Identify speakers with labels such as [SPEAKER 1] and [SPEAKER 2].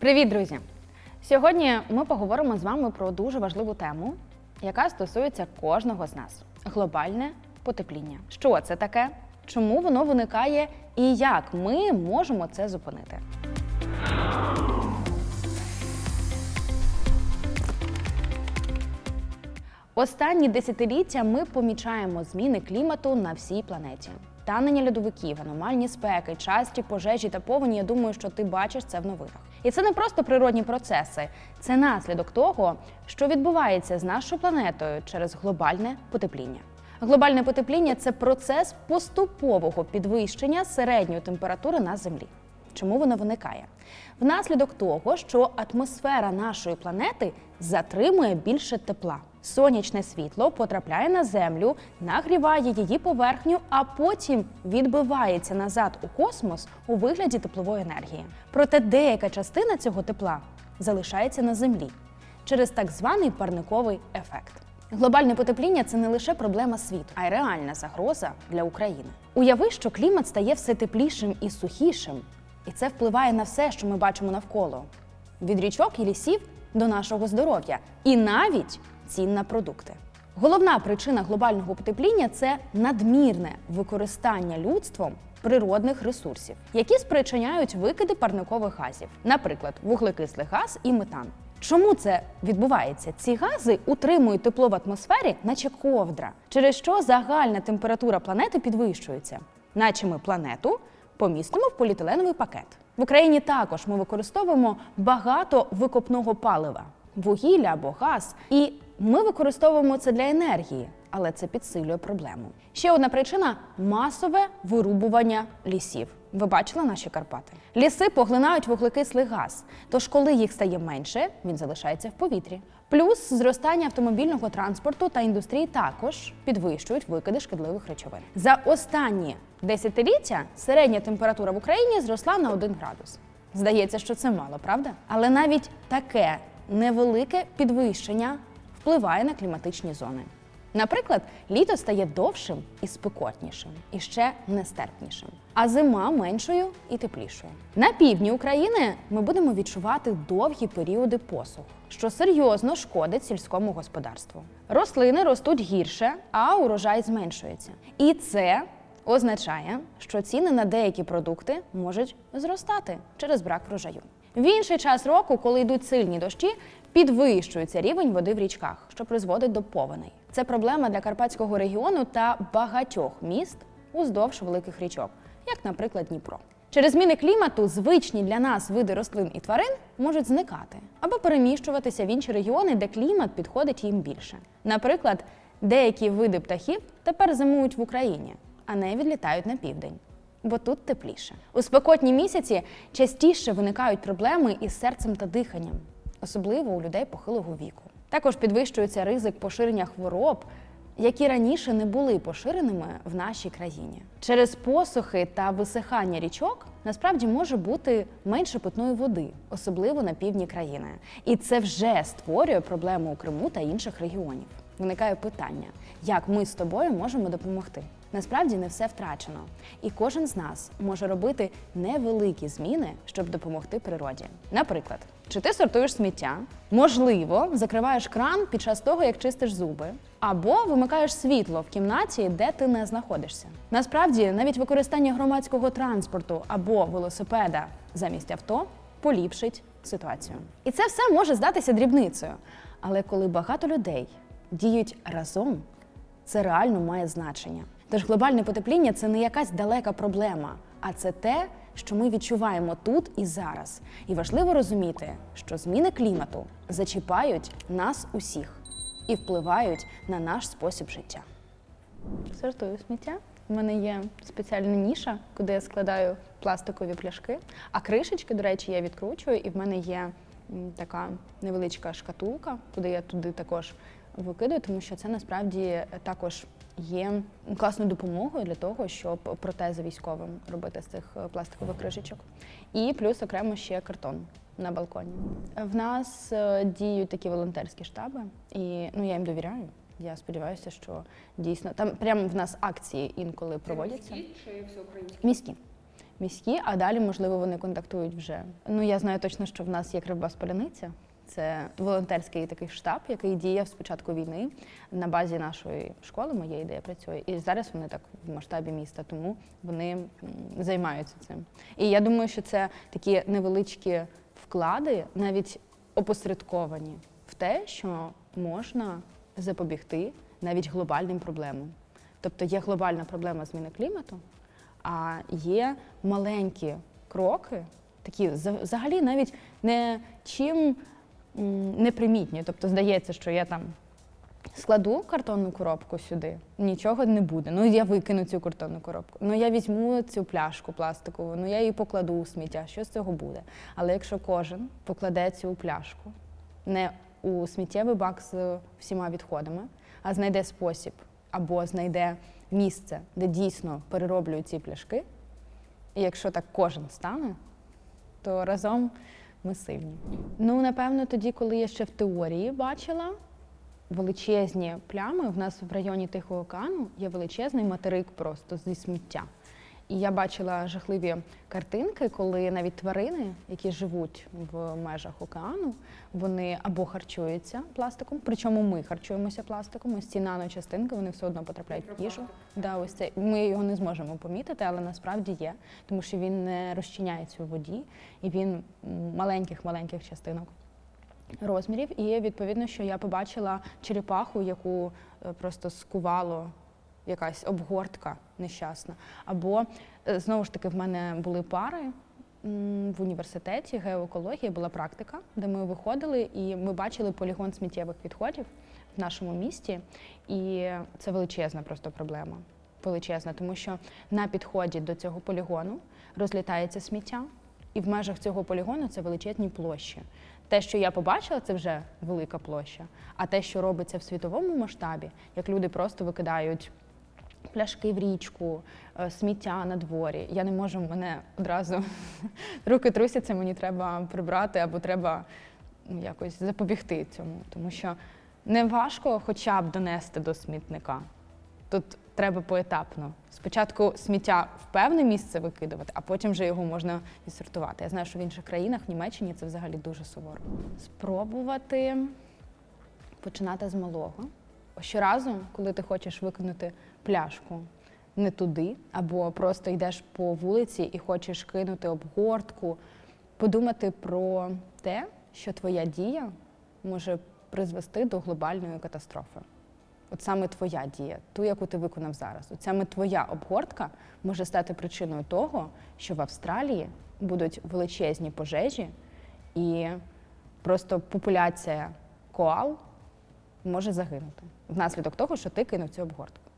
[SPEAKER 1] Привіт, друзі! Сьогодні ми поговоримо з вами про дуже важливу тему, яка стосується кожного з нас глобальне потепління. Що це таке? Чому воно виникає і як ми можемо це зупинити? Останні десятиліття ми помічаємо зміни клімату на всій планеті. Танення льодовиків, аномальні спеки, часті пожежі та повені. Я думаю, що ти бачиш це в новинах. І це не просто природні процеси, це наслідок того, що відбувається з нашою планетою через глобальне потепління. Глобальне потепління це процес поступового підвищення середньої температури на землі. Чому воно виникає? Внаслідок того, що атмосфера нашої планети затримує більше тепла. Сонячне світло потрапляє на землю, нагріває її поверхню, а потім відбивається назад у космос у вигляді теплової енергії. Проте деяка частина цього тепла залишається на землі через так званий парниковий ефект. Глобальне потепління це не лише проблема світу, а й реальна загроза для України. Уяви, що клімат стає все теплішим і сухішим, і це впливає на все, що ми бачимо навколо: від річок і лісів до нашого здоров'я, і навіть цін на продукти. Головна причина глобального потепління це надмірне використання людством природних ресурсів, які спричиняють викиди парникових газів, наприклад, вуглекислий газ і метан. Чому це відбувається? Ці гази утримують тепло в атмосфері, наче ковдра, через що загальна температура планети підвищується, наче ми планету помістимо в поліетиленовий пакет. В Україні також ми використовуємо багато викопного палива, вугілля або газ, і ми використовуємо це для енергії, але це підсилює проблему. Ще одна причина масове вирубування лісів. Ви бачили наші Карпати? Ліси поглинають вуглекислий газ. Тож, коли їх стає менше, він залишається в повітрі. Плюс зростання автомобільного транспорту та індустрії також підвищують викиди шкідливих речовин. За останні десятиліття середня температура в Україні зросла на 1 градус. Здається, що це мало, правда? Але навіть таке невелике підвищення впливає на кліматичні зони. Наприклад, літо стає довшим і спекотнішим, і ще нестерпнішим, а зима меншою і теплішою. На півдні України ми будемо відчувати довгі періоди посух, що серйозно шкодить сільському господарству. Рослини ростуть гірше, а урожай зменшується. І це означає, що ціни на деякі продукти можуть зростати через брак врожаю. В інший час року, коли йдуть сильні дощі, підвищується рівень води в річках, що призводить до повеней. Це проблема для карпатського регіону та багатьох міст уздовж великих річок, як, наприклад, Дніпро. Через зміни клімату звичні для нас види рослин і тварин можуть зникати або переміщуватися в інші регіони, де клімат підходить їм більше. Наприклад, деякі види птахів тепер зимують в Україні, а не відлітають на південь бо тут тепліше. У спекотні місяці частіше виникають проблеми із серцем та диханням, особливо у людей похилого віку. Також підвищується ризик поширення хвороб, які раніше не були поширеними в нашій країні. Через посухи та висихання річок насправді може бути менше питної води, особливо на півдні країни. І це вже створює проблему у Криму та інших регіонів. Виникає питання, як ми з тобою можемо допомогти. Насправді не все втрачено, і кожен з нас може робити невеликі зміни, щоб допомогти природі. Наприклад, чи ти сортуєш сміття, можливо, закриваєш кран під час того, як чистиш зуби, або вимикаєш світло в кімнаті, де ти не знаходишся. Насправді, навіть використання громадського транспорту або велосипеда замість авто поліпшить ситуацію. І це все може здатися дрібницею. Але коли багато людей діють разом, це реально має значення. Тож глобальне потепління це не якась далека проблема, а це те, що ми відчуваємо тут і зараз. І важливо розуміти, що зміни клімату зачіпають нас усіх і впливають на наш спосіб життя. Сортую сміття. У мене є спеціальна ніша, куди я складаю пластикові пляшки. А кришечки, до речі, я відкручую, і в мене є така невеличка шкатулка, куди я туди також викидаю, тому що це насправді також є класною допомогою для того, щоб протези військовим робити з цих е, пластикових кришечок. І плюс окремо ще картон на балконі. В нас е, діють такі волонтерські штаби, і ну я їм довіряю. Я сподіваюся, що дійсно там прямо в нас акції інколи проводяться.
[SPEAKER 2] Міські чи всеукраїнські?
[SPEAKER 1] Міські. міські, а далі, можливо, вони контактують вже. Ну я знаю точно, що в нас є Кривбас Поляниця. Це волонтерський такий штаб, який діяв з початку війни на базі нашої школи, моєї, де я працюю. І зараз вони так в масштабі міста, тому вони займаються цим. І я думаю, що це такі невеличкі вклади, навіть опосередковані в те, що можна запобігти навіть глобальним проблемам. Тобто є глобальна проблема зміни клімату, а є маленькі кроки, такі взагалі навіть не чим непримітні. Тобто здається, що я там складу картонну коробку сюди, нічого не буде. Ну я викину цю картонну коробку. Ну я візьму цю пляшку пластикову, ну я її покладу у сміття. Що з цього буде? Але якщо кожен покладе цю пляшку не у сміттєвий бак з всіма відходами, а знайде спосіб або знайде місце, де дійсно перероблюють ці пляшки, і якщо так кожен стане, то разом ми сильні. Ну, напевно, тоді, коли я ще в теорії бачила величезні плями, в нас в районі Тихого океану є величезний материк просто зі сміття. І я бачила жахливі картинки, коли навіть тварини, які живуть в межах океану, вони або харчуються пластиком, причому ми харчуємося пластиком. Ось ці наночастинки вони все одно потрапляють в їжу. Да, ось це ми його не зможемо помітити, але насправді є, тому що він не розчиняється у воді, і він маленьких маленьких частинок розмірів. І відповідно, що я побачила черепаху, яку е, просто скувало якась обгортка нещасна. Або е, знову ж таки в мене були пари. В університеті геоекологія була практика, де ми виходили і ми бачили полігон сміттєвих відходів в нашому місті. І це величезна просто проблема. Величезна, тому що на підході до цього полігону розлітається сміття, і в межах цього полігону це величезні площі. Те, що я побачила, це вже велика площа. А те, що робиться в світовому масштабі, як люди просто викидають пляшки в річку, е, сміття на дворі. Я не можу, мене одразу руки трусяться, мені треба прибрати або треба ну, якось запобігти цьому. Тому що не важко хоча б донести до смітника. Тут треба поетапно. Спочатку сміття в певне місце викидувати, а потім вже його можна відсортувати. Я знаю, що в інших країнах, в Німеччині, це взагалі дуже суворо. Спробувати починати з малого. Щоразу, коли ти хочеш викинути пляшку не туди, або просто йдеш по вулиці і хочеш кинути обгортку, подумати про те, що твоя дія може призвести до глобальної катастрофи. От саме твоя дія, ту, яку ти виконав зараз. От саме твоя обгортка може стати причиною того, що в Австралії будуть величезні пожежі, і просто популяція коал може загинути внаслідок того, що ти кинув цю обгортку.